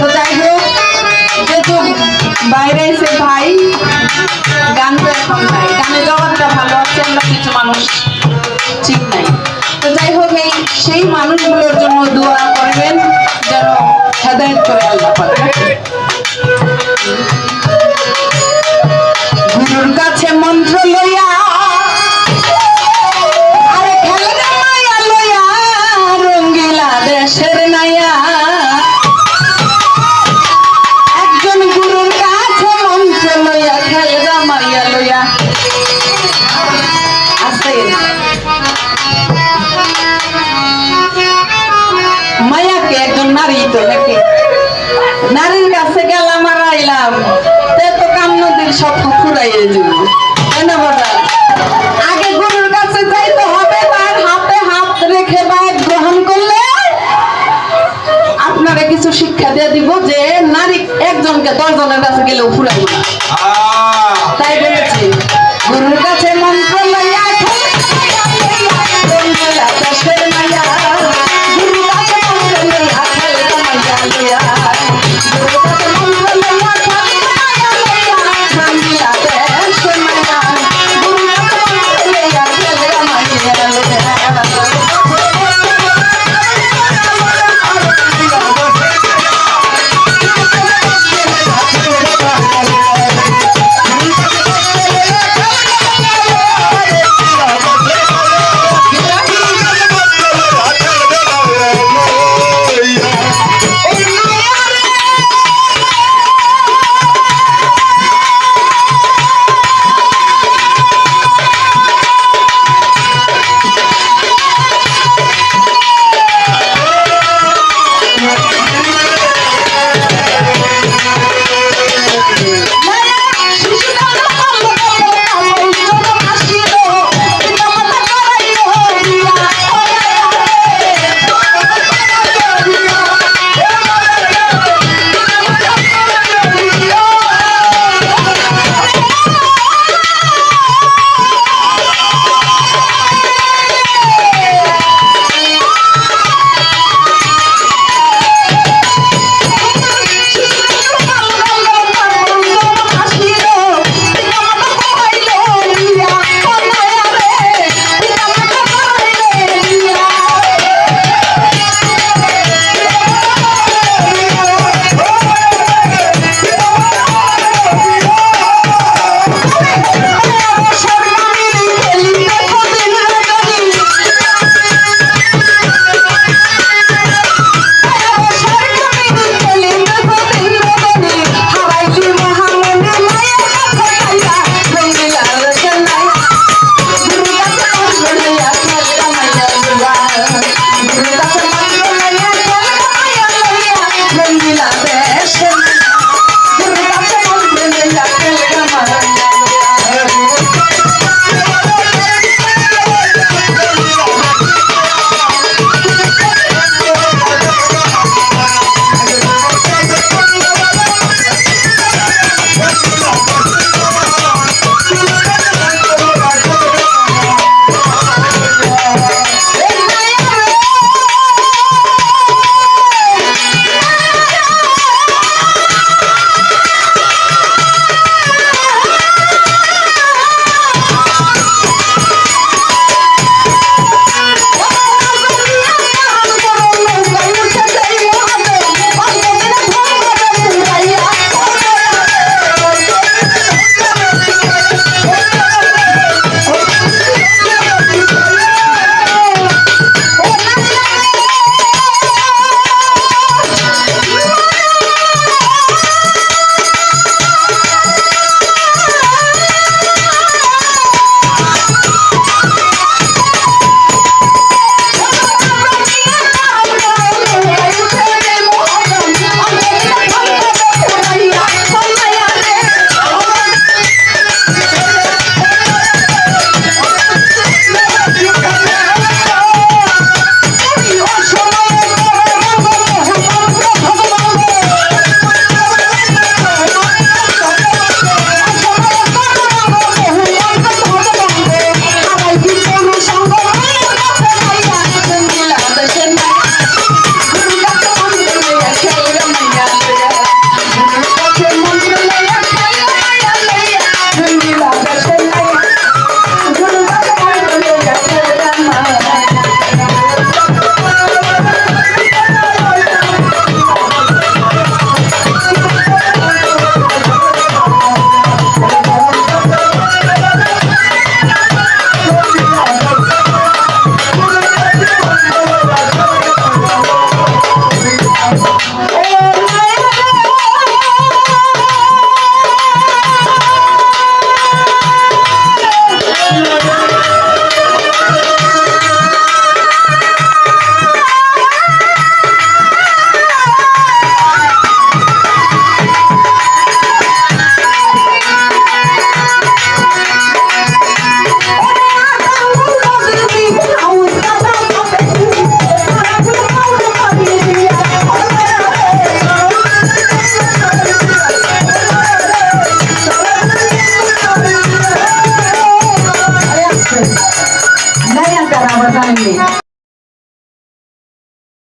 তো যাই হোক, যেহেতু বাইরে এসে ভাই, গান তো এখন নাই। গানের জগৎটা ভালো আছে, আমরা কিছু মানুষ ঠিক নাই। তো যাই হোক, এই সেই মানুষগুলোর নারী তো নারীর কাছে গেলাম আর আইলাম তে কাম নদীর সব ফুরাইয়ে যাব আগে গরুর কাছে যাইতে হবে হাতে হাত রেখে বাইক গ্রহণ করলে আপনারা কিছু শিক্ষা দিয়ে দিব যে নারী একজনকে দশজনের কাছে গেলেও ফুরাইব না।